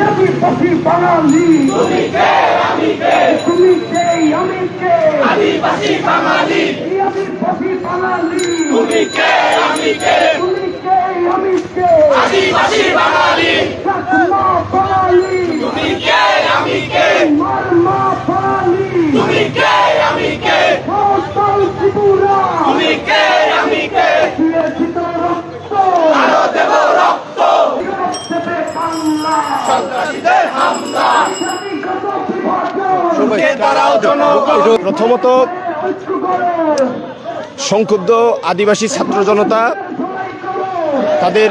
আদিবাসী বাঙালি। তুমি কে? আমি কে? তুমি কে? আমি কে? আদিবাসী বাঙালি। আদিবাসী বাঙালি। তুমি কে? আমি কে? তুমি কে? আমি কে? আদিবাসী বাঙালি। চাকমা বাঙালি। তুমি কে? আমি কে? মারমা বাঙালি। তুমি কে? আমি কে? সাঁওতাল ত্রিপুরা। তুমি কে? আমি কে? প্রথমত সংক্ষুব্ধ আদিবাসী ছাত্র জনতা তাদের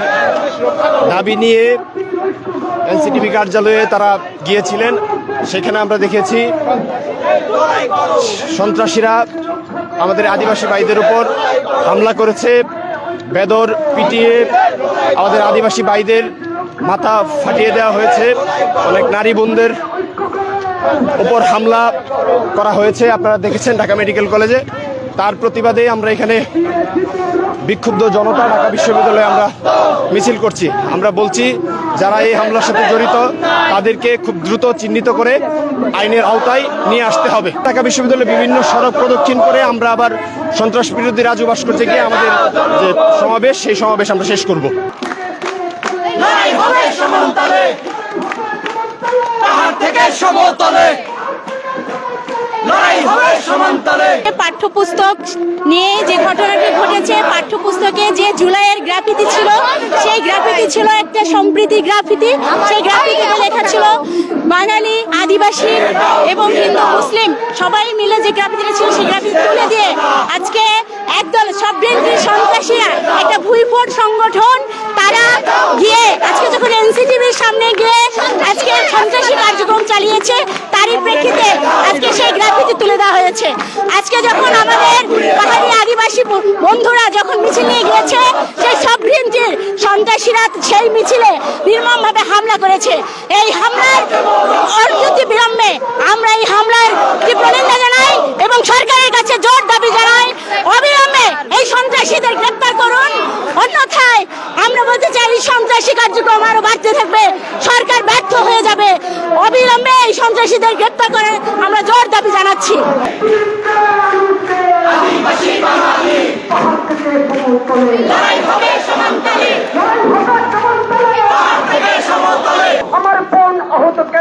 দাবি নিয়ে এনসিটিভি কার্যালয়ে তারা গিয়েছিলেন। সেখানে আমরা দেখেছি সন্ত্রাসীরা আমাদের আদিবাসী ভাইদের উপর হামলা করেছে, বেদর পিটিয়ে আমাদের আদিবাসী ভাইদের মাথা ফাটিয়ে দেওয়া হয়েছে। অনেক নারী বোনদের উপর হামলা করা হয়েছে। আপনারা দেখেছেন ঢাকা মেডিকেল কলেজে। তার প্রতিবাদে আমরা এখানে বিক্ষুব্ধ জনতা ঢাকা বিশ্ববিদ্যালয়ে আমরা মিছিল করছি। আমরা বলছি, যারা এই হামলার সাথে জড়িত, তাদেরকে খুব দ্রুত চিহ্নিত করে আইনের আওতায় নিয়ে আসতে হবে। ঢাকা বিশ্ববিদ্যালয়ে বিভিন্ন সড়ক প্রদক্ষিণ করে আমরা আবার সন্ত্রাস বিরোধী রাজু ভাস্কর্যে গিয়ে আমাদের যে সমাবেশ, সেই সমাবেশ আমরা শেষ করব। পাহাড় থেকে সমতলে। পাঠ্যপুস্তক নিয়ে যে ঘটনাটি ঘটেছে, পাঠ্যপুস্তকে যে জুলাইয়ের গ্রাফিতি ছিল, সেই গ্রাফিতি ছিল একটা সম্প্রীতি গ্রাফিতি। সেই গ্রাফিতিতে লেখা ছিল, বাঙালি, আদিবাসী এবং হিন্দু, মুসলিম, সবাই মিলে যে গ্রাফিতিটা ছিল, সেই গ্রাফিতি তুলে দিয়ে আজকে একদল সবরেন্দ্রী সন্ত্রাসীরা একটা ভুইফোট সংগঠন, তারা গিয়ে, আজকে যখন এনসিটিভির সামনে গিয়ে আজকে সন্ত্রাসী কার্যক্রম চালিয়েছে। তারই প্রেক্ষিতে আজকে সেই গ্রাফিতি তুলে দেওয়া হয়েছে। আজকে যখন আমাদের পাহাড়ি আদিবাসী বন্ধুরা যখন মিছিল নিয়ে গিয়েছে, সেই সবরিন্টির সন্ত্রাসীরা সেই মিছিলে নির্মমভাবে হামলা করেছে। এই হামলার অর্জুতি বিলম্বে আমরা এই হামলার তীব্র নিন্দা এবং সরকারের কাছে জোর দাবি জানাই অবিলম্বে এই সন্ত্রাসীদের গ্রেপ্তার করুন। অন্যথায় আমরা বলতে চাই এই সন্ত্রাসী কার্যক্রম আরও বাড়তে থাকবে সরকার ব্যর্থ হয়ে যাবে। অবিলম্বে এই সন্ত্রাসীদের গ্রেপ্তার করার আমরা জোর দাবি জানাচ্ছি। আদিবাসী বাঙালি। লড়াই হবে সমান্তলে পাহাড় থেকে সমতলে আমার বোন আহত কেন শাসন জবাব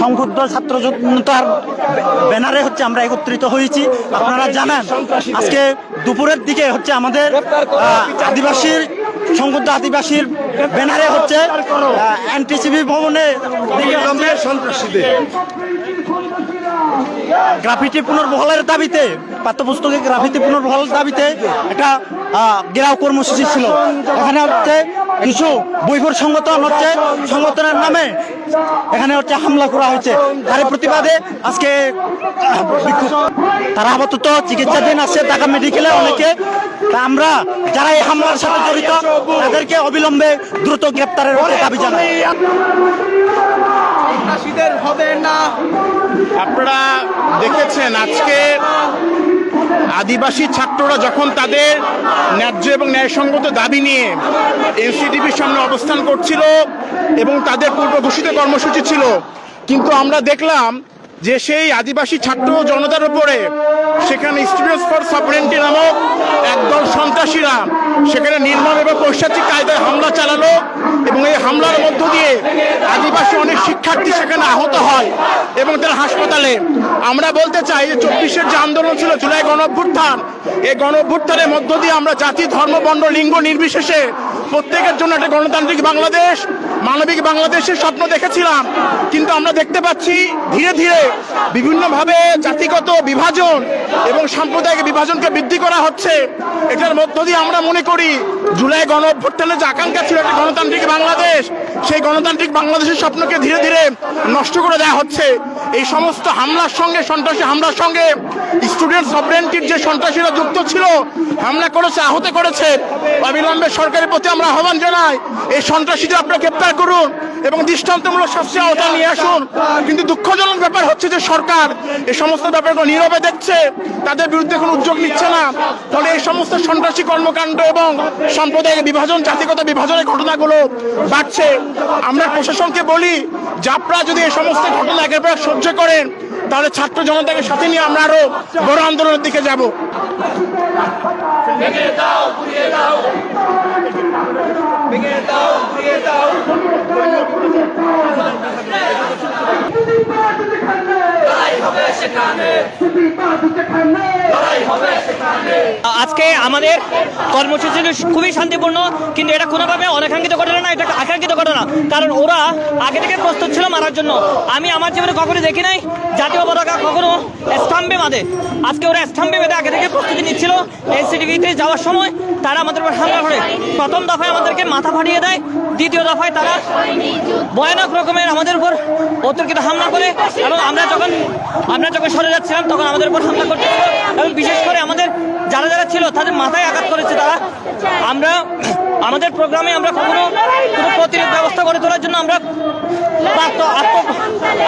সংক্ষুব্ধ ছাত্র জনতার ব্যানারে হচ্ছে আমরা একত্রিত হয়েছি। আপনারা জানেন, আজকে দুপুরের দিকে হচ্ছে আমাদের আদিবাসীর, সংক্ষুব্ধ আদিবাসীর ব্যানারে হচ্ছে এনটিসিবি ভবনে গ্রাফিটি পুনর্বহলের দাবিতে, পাঠ্যপুস্তকে গ্রাফিটি পুনর্বহালের দাবিতে একটা ঘেরাও কর্মসূচি ছিল। এখানে হচ্ছে কিছু বৈভর সংগঠন হচ্ছে, সংগঠনের নামে এখানে হচ্ছে হামলা করা হয়েছে। তার প্রতিবাদে আজকে, তারা আপাতত চিকিৎসাধীন আছে ঢাকা মেডিকেলে অনেকে। আমরা যারা এই হামলার সাথে জড়িত, তাদেরকে অবিলম্বে দ্রুত গ্রেপ্তারের দাবি জানাই। হবে না আপনারা দেখেছেন আজকে আদিবাসী ছাত্ররা যখন তাদের ন্যায্য এবং ন্যায়সঙ্গত দাবি নিয়ে এনসিটিভির সামনে অবস্থান করছিল এবং তাদের পূর্ব ঘোষিত কর্মসূচি ছিল, কিন্তু আমরা দেখলাম যে সেই আদিবাসী ছাত্র জনতার উপরে সেখানে স্টুডেন্টস ফর সপারেন্টি নামক একদল সন্ত্রাসীরা সেখানে নির্মম এবং পৈশাচিক কায়দায় হামলা চালালো এবং এই হামলার মধ্য দিয়ে আদিবাসী অনেক শিক্ষার্থী সেখানে আহত হয় এবং তার হাসপাতালে। আমরা বলতে চাই যে চব্বিশের যে আন্দোলন ছিল, জুলাই গণ অভ্যুত্থান এই গণ অভ্যুত্থানের মধ্য দিয়ে আমরা জাতি, ধর্ম, বর্ণ, লিঙ্গ নির্বিশেষে প্রত্যেকের জন্য একটা গণতান্ত্রিক বাংলাদেশ, মানবিক বাংলাদেশের স্বপ্ন দেখেছিলাম। কিন্তু আমরা দেখতে পাচ্ছি ধীরে ধীরে বিভিন্নভাবে জাতিগত বিভাজন এবং সাম্প্রদায়িক বিভাজনকে বৃদ্ধি করা হচ্ছে। এটার মধ্য দিয়ে আমরা মনে করি জুলাই গণ অভ্যুত্থানের যে আকাঙ্ক্ষা ছিল একটা গণতান্ত্রিক বাংলাদেশ, সেই গণতান্ত্রিক বাংলাদেশের স্বপ্নকে ধীরে ধীরে নষ্ট করে দেওয়া হচ্ছে। এই সমস্ত হামলার সঙ্গে, সন্ত্রাসী হামলার সঙ্গে স্টুডেন্ট সবরেন্টির যে সন্ত্রাসীরা যুক্ত ছিল, হামলা করেছে, আহত করেছে, অবিলম্বে সরকারের প্রতি আমরা আহ্বান জানাই, এই সন্ত্রাসীদের আপনারা গ্রেপ্তার করুন এবং দৃষ্টান্তমূলক শাস্তি আওতায় নিয়ে আসুন। কিন্তু দুঃখজনক ব্যাপার হচ্ছে যে সরকার এই সমস্ত ব্যাপারগুলো নীরবে দেখছে, তাদের বিরুদ্ধে কোনো উদ্যোগ নিচ্ছে না। ফলে সমস্ত সন্ত্রাসী কর্মকাণ্ড এবং সাম্প্রদায়িক বিভাজন, জাতিগত বিভাজনের ঘটনাগুলো বাড়ছে। আমরা প্রশাসনকে বলি যে আপনারা যদি এই সমস্ত ঘটনা একের পর সহ্য করেন, তাহলে ছাত্র জনতাকে সাথে নিয়ে আমরা আরও বড় আন্দোলনের দিকে যাব। আজকে আমাদের কর্মসূচি খুবই শান্তিপূর্ণ কিন্তু এটা কোনোভাবে অনাকাঙ্ক্ষিত ঘটনা না এটা আকাঙ্ক্ষিত ঘটনা। কারণ ওরা আগে থেকে প্রস্তুত ছিল মারার জন্য। আমি আমার জীবনে কখনো দেখি নাই জাতীয় পতাকা কখনো স্তম্ভে বাঁধে। আজকে ওরা স্তম্ভে বেঁধে আগে থেকে প্রস্তুতি নিচ্ছিল। এনসিটিভিতে যাওয়ার সময় তারা আমাদের উপর হামলা করে। প্রথম দফায় আমাদেরকে মাথা ফাটিয়ে দেয় দ্বিতীয় দফায় তারা ভয়ানক রকমের আমাদের উপর অতর্কিত হামলা করে। এবং আমরা যখন আমরা যখন সরে যাচ্ছিলাম, তখন আমাদের উপর হামলা করতেছিল এবং বিশেষ করে আমাদের যারা যারা ছিল, তাদের মাথায় আঘাত করেছে তারা। আমরা, আমাদের প্রোগ্রামে আমরা কখনো কোনো প্রতিরোধ ব্যবস্থা করে তোলার জন্য আমরা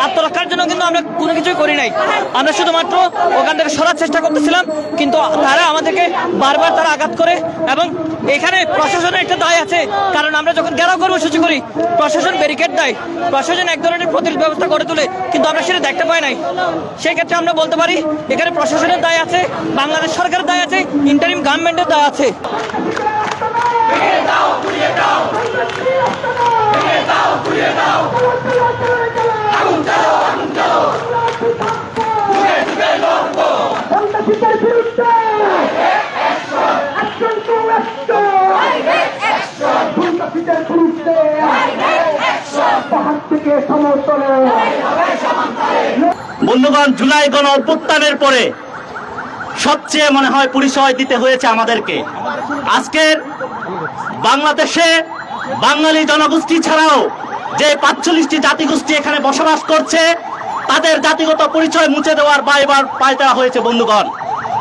আত্মরক্ষার জন্য কিন্তু আমরা কোনো কিছুই করি নাই। আমরা শুধুমাত্র ওখান থেকে সরার চেষ্টা করতেছিলাম, কিন্তু তারা আমাদেরকে বারবার তারা আঘাত করে এবং এখানে প্রশাসনের একটা দায় আছে, কারণ আমরা যখন ঘেরাও কর্মসূচি করি, প্রশাসন ব্যারিকেড দেয়। প্রশাসন এক ধরনের প্রতিরোধ ব্যবস্থা করে তোলে, কিন্তু আমরা সেটা দেখতে পাই নাই। সেই ক্ষেত্রে আমরা বলতে পারি, এখানে প্রশাসনের দায় আছে, বাংলাদেশ সরকারের দায় আছে ইন্টারিম গভর্নমেন্টের দায় আছে। বন্ধুগণ জুলাই গণ অভ্যুত্থানের পরে সবচেয়ে মনে হয় পরিচয় দিতে হয়েছে আমাদেরকে। আজকের বাংলাদেশে বাঙালি জনগোষ্ঠী ছাড়াও যে পাঁচচল্লিশটি জাতিগোষ্ঠী এখানে বসবাস করছে, তাদের জাতিগত পরিচয় মুছে দেওয়ার বাইবার পায় হয়েছে, বন্ধুগণ।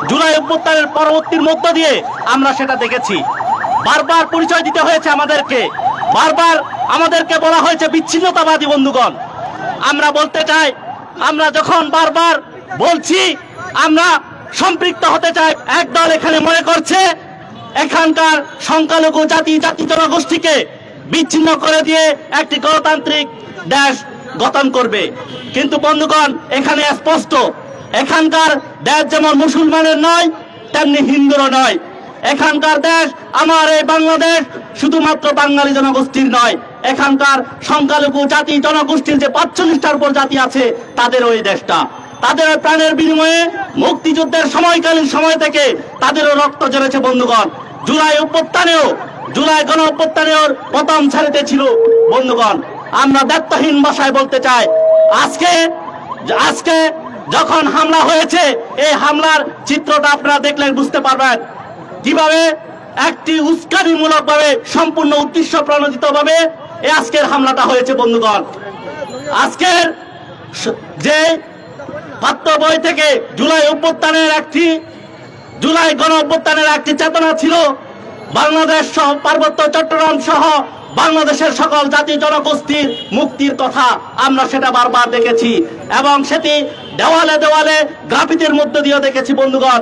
জুলাই অভ্যুত্থানের পরবর্তীর মধ্য দিয়ে আমরা সেটা দেখেছি। বারবার পরিচয় দিতে হয়েছে আমাদেরকে। বারবার আমাদেরকে বলা হয়েছে বিচ্ছিন্নতাবাদী বন্ধুগণ। আমরা বলতে চাই, আমরা যখন বারবার বলছি, আমরা সম্পৃক্ত হতে চাই। একদল এখানে মনে করছে, এখানকার সংখ্যালঘু জাতি জাতি জনগোষ্ঠীকে বিচ্ছিন্ন করে দিয়ে একটি গণতান্ত্রিক দেশ গঠন করবে। কিন্তু বন্ধুগণ, এখানে স্পষ্ট, এখানকার দেশ যেমন মুসলমানের নয়, তেমনি হিন্দুরও নয়। এখানকার দেশ আমার এই বাংলাদেশ শুধুমাত্র বাঙালি জনগোষ্ঠীর নয়, এখানকার সংখ্যালঘু জাতি জনগোষ্ঠীর যে পাঁচচল্লিশটার উপর জাতি আছে তাদের ওই দেশটা। তাদের প্রাণের বিনিময়ে মুক্তিযুদ্ধের সময়কালীন সময় থেকে তাদেরও রক্ত ঝরেছে বন্ধুগণ। জুলাই অভ্যুত্থানেও জুলাই গণ প্রথম ছাড়িতে ছিল বন্ধুগণ। আমরা দায়িত্বহীন ভাষায় বলতে চাই, আজকে আজকে যখন হামলা হয়েছে, এই হামলার চিত্রটা আপনারা দেখলেন, বুঝতে পারবেন। কীভাবে একটি উস্কানিমূলক ভাবে সম্পূর্ণ উদ্দেশ্য প্রণোদিত ভাবে এই আজকের হামলাটা হয়েছে বন্ধুগণ। আজকের যে পাত্র বই থেকে জুলাই অভ্যুত্থানের একটি, জুলাই গণ অভ্যুত্থানের একটি চেতনা ছিল বাংলাদেশ সহ পার্বত্য চট্টগ্রাম সহ বাংলাদেশের সকল জাতি জনগোষ্ঠীর মুক্তির কথা আমরা সেটা বারবার দেখেছি। এবং সেটি দেওয়ালে দেওয়ালে গ্রাফিতির মধ্য দিয়ে দেখেছি বন্ধুগণ।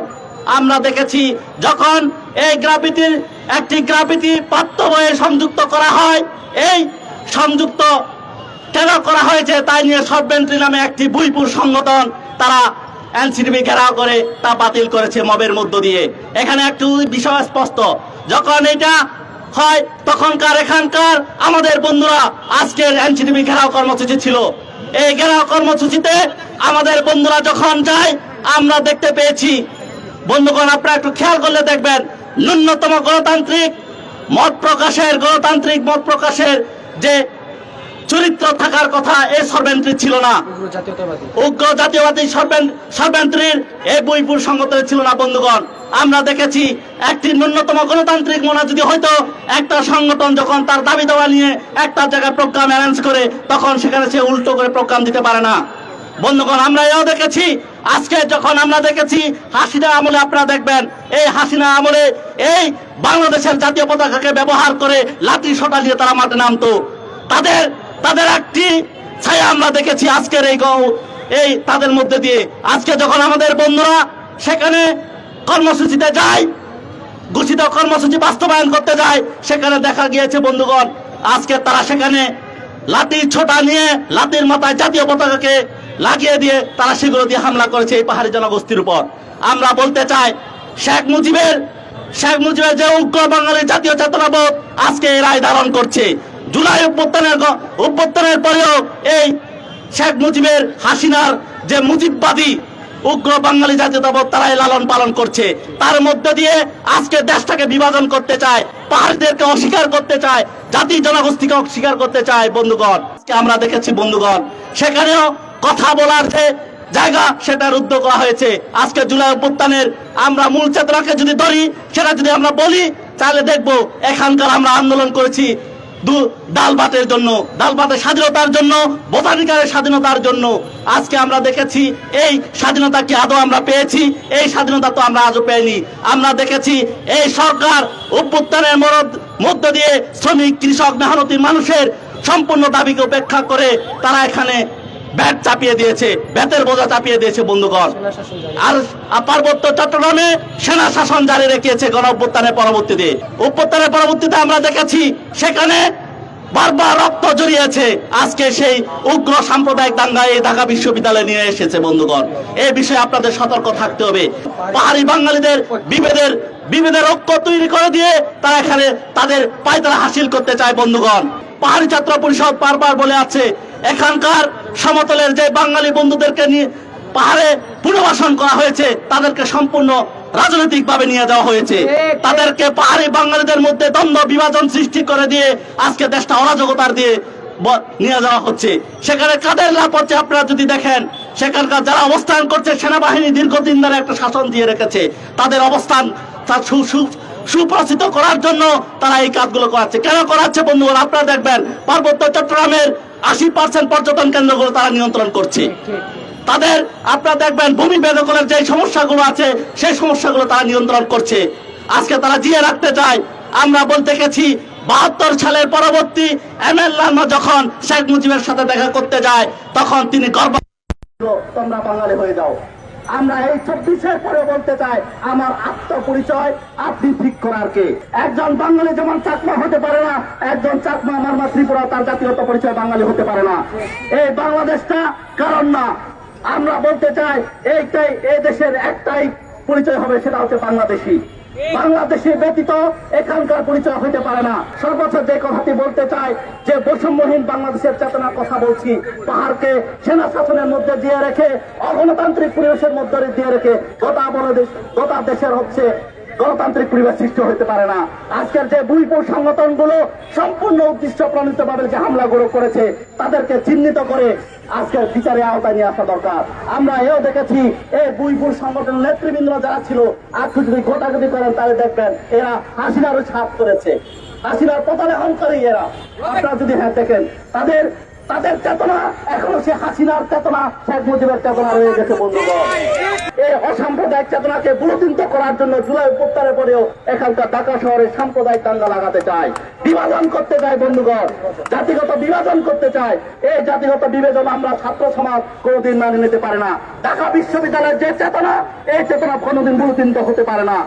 আমরা দেখেছি যখন এই গ্রাফিতির একটি গ্রাফিতি পাত্র বইয়ে সংযুক্ত করা হয়, এই সংযুক্ত কেন করা হয়েছে তাই নিয়ে সববেন্ট্রি নামে একটি বুইপুর সংগঠন তারা এনসিটিভি ঘেরাও করে তা বাতিল করেছে মবের মধ্য দিয়ে। এখানে একটু বিষয় স্পষ্ট। যখন এটা হয় তখনকার এখানকার আমাদের বন্ধুরা আজকের এনসিটিভি ঘেরাও কর্মসূচি ছিল। এই ঘেরাও কর্মসূচিতে আমাদের বন্ধুরা যখন যায় আমরা দেখতে পেয়েছি। বন্ধুগণ আপনারা একটু খেয়াল করলে দেখবেন ন্যূনতম গণতান্ত্রিক মত প্রকাশের গণতান্ত্রিক মত প্রকাশের যে চরিত্র থাকার কথা এই সর্বেন্ট্রি ছিল না। উগ্র জাতীয়বাদী সর্বেন্ট্রির এই বইপুর সংগঠনে ছিল না বন্ধুগণ। আমরা দেখেছি একটি ন্যূনতম গণতান্ত্রিক মনে যদি হয়তো একটা সংগঠন যখন তার দাবি দেওয়া নিয়ে একটা জায়গায় প্রোগ্রাম অ্যারেঞ্জ করে, তখন সেখানে সে উল্টো করে প্রোগ্রাম দিতে পারে না। বন্ধুগণ, আমরা এও দেখেছি, আজকে যখন আমরা দেখেছি হাসিনা আমলে আপনারা দেখবেন, এই হাসিনা আমলে এই বাংলাদেশের জাতীয় পতাকাকে ব্যবহার করে লাঠি সোটা দিয়ে তারা মাঠে নামতো। তাদের তাদের একটি ছায়া আমরা দেখেছি আজকের এই গৌ- এই তাদের মধ্যে দিয়ে। আজকে যখন আমাদের বন্ধুরা সেখানে কর্মসূচিতে যায়, ঘোষিত কর্মসূচি বাস্তবায়ন করতে যায়, সেখানে দেখা গিয়েছে, বন্ধুগণ, আজকে তারা সেখানে লাঠি ছোটা নিয়ে, লাঠির মাথায় জাতীয় পতাকাকে লাগিয়ে দিয়ে তারা সেগুলো দিয়ে হামলা করেছে এই পাহাড়ি জনগোষ্ঠীর উপর। আমরা বলতে চাই, শেখ মুজিবের শেখ মুজিবের যে উগ্র বাঙালির জাতীয় চেতনাবোধ আজকে এই রায় ধারণ করছে। জুলাই গ- অভ্যুত্থানের পরেও এই শেখ মুজিবের হাসিনার যে মুজিববাদী উগ্র বাঙালি জাতীয়তাবোধ তারাই লালন পালন করছে। তার মধ্যে দিয়ে আজকে দেশটাকে বিভাজন করতে চায়, পাহাড়িদেরকে অস্বীকার করতে চায় জাতি জনগোষ্ঠীকে অস্বীকার করতে চায় বন্ধুগণ। আমরা দেখেছি বন্ধুগণ, সেখানেও কথা বলার যে জায়গা সেটা রুদ্ধ করা হয়েছে। আজকে জুলাই অভ্যুত্থানের আমরা মূল চেতনাকে যদি ধরি, সেটা যদি আমরা বলি, তাহলে দেখব এখানকার আমরা আন্দোলন করেছি। ডাল ভাতের জন্য, ডাল ভাতের স্বাধীনতার জন্য ভোটাধিকারের স্বাধীনতার জন্য। আজকে আমরা দেখেছি, এই স্বাধীনতা কি আদৌ আমরা পেয়েছি? এই স্বাধীনতা তো আমরা আজও পাইনি। আমরা দেখেছি, এই সরকার অভ্যুত্থানের মরদ মধ্য দিয়ে শ্রমিক, কৃষক, মেহনতি মানুষের সম্পূর্ণ দাবিকে উপেক্ষা করে তারা এখানে ব্যাট চাপিয়ে দিয়েছে ব্যাতের বোঝা চাপিয়ে দিয়েছে বন্ধুগণ। আর পার্বত্য চট্টগ্রামে সেনা শাসন জারি রেখেছে গণ অভ্যুত্থানের পরবর্তীতে। অভ্যুত্থানের পরবর্তীতে আমরা দেখেছি, সেখানে বারবার রক্ত জড়িয়েছে। আজকে সেই উগ্র সাম্প্রদায়িক দাঙ্গায় এই ঢাকা বিশ্ববিদ্যালয়ে নিয়ে এসেছে বন্ধুগণ। এই বিষয়ে আপনাদের সতর্ক থাকতে হবে। পাহাড়ি বাঙালিদের বিভেদের বিভেদের ঐক্য তৈরি করে দিয়ে তারা এখানে তাদের পায়তারা হাসিল করতে চায় বন্ধুগণ। পাহাড়ি ছাত্র পরিষদ বারবার বলে আছে, এখানকার সমতলের যে বাঙালি বন্ধুদেরকে নিয়ে পাহাড়ে পুনর্বাসন করা হয়েছে তাদেরকে সম্পূর্ণ রাজনৈতিকভাবে নিয়ে যাওয়া হয়েছে। তাদেরকে পাহাড়ি বাঙালিদের মধ্যে দ্বন্দ্ব বিভাজন সৃষ্টি করে দিয়ে আজকে দেশটা অরাজকতার দিয়ে নিয়ে যাওয়া হচ্ছে। সেখানে কাদের লাভ হচ্ছে আপনারা যদি দেখেন সেখানকার যারা অবস্থান করছে সেনাবাহিনী দীর্ঘদিন ধরে একটা শাসন দিয়ে রেখেছে। তাদের অবস্থান তার সুপ্রচিত করার জন্য তারা এই কাজগুলো করাচ্ছে। কেন করাচ্ছে বন্ধুগণ আপনারা দেখবেন পার্বত্য চট্টগ্রামের আশি পার্সেন্ট পর্যটন কেন্দ্রগুলো তারা নিয়ন্ত্রণ করছে। তাদের আপনারা দেখবেন ভূমি বেদখলের যে সমস্যাগুলো আছে, সেই সমস্যাগুলো তারা নিয়ন্ত্রণ করছে। আজকে তারা জিয়ে রাখতে চায়। আমরা বলতে গেছি, বাহাত্তর সালের পরবর্তী এম এল যখন শেখ মুজিবের সাথে দেখা করতে যায়, তখন তিনি গর্ব তোমরা বাঙালি হয়ে যাও। আমরা এই চব্বিশের পরে বলতে চাই, আমার আত্মপরিচয় আপনি ঠিক করার কে একজন বাঙালি যেমন চাকমা হতে পারে না, একজন চাকমা আমার মা ত্রিপুরা, তার জাতীয়ত পরিচয় বাঙালি হতে পারে না। এই বাংলাদেশটা কারণ না। আমরা বলতে চাই, এইটাই এই দেশের একটাই পরিচয় হবে, সেটা হচ্ছে বাংলাদেশি। বাংলাদেশে ব্যতীত এখানকার পরিচয় হইতে পারে না। সর্বোচ্চ যে কথাটি বলতে চাই, যে বৈষম্যহীন বাংলাদেশের চেতনার কথা বলছি, পাহাড়কে সেনা শাসনের মধ্যে দিয়ে রেখে, অগণতান্ত্রিক পরিবেশের মধ্যে দিয়ে রেখে, গোটা বড় দেশ গোটা দেশের হচ্ছে গণতান্ত্রিক পরিবেশ সৃষ্টি হতে পারে না। আজকের যে বুইপুর সংগঠনগুলো সম্পূর্ণ উদ্দেশ্য প্রণীত ভাবে যে হামলাগুলো করেছে, তাদেরকে চিহ্নিত করে আজকে বিচারে আওতায় নিয়ে আসা দরকার। আমরা এও দেখেছি, এই বুইপুর সংগঠন নেতৃবৃন্দ যারা ছিল, আজকে যদি ঘটাঘটি করেন, তাহলে দেখবেন এরা হাসিনারও ছাপ করেছে হাসিনার পতনে অহংকারী এরা। আপনারা যদি হ্যাঁ দেখেন, তাদের তাদের চেতনা, এখনও সে হাসিনার চেতনা, শেখ মুজিবের চেতনা রয়ে গেছে, বন্ধুগণ। এই অসাম্প্রদায়িক চেতনাকে বুলতিন্ত করার জন্য জুলাই উপত্যারের পরেও এখানকার ঢাকা শহরে সাম্প্রদায়িক দাঙ্গা লাগাতে চায়। বিভাজন করতে চায়, বন্ধুগণ। জাতিগত বিভাজন করতে চায়। এই জাতিগত বিভাজন আমরা ছাত্র সমাজ কোনোদিন মানিয়ে নিতে পারে না। ঢাকা বিশ্ববিদ্যালয়ের যে চেতনা, এই চেতনা কোনোদিন বুলতিন্ত হতে পারে না।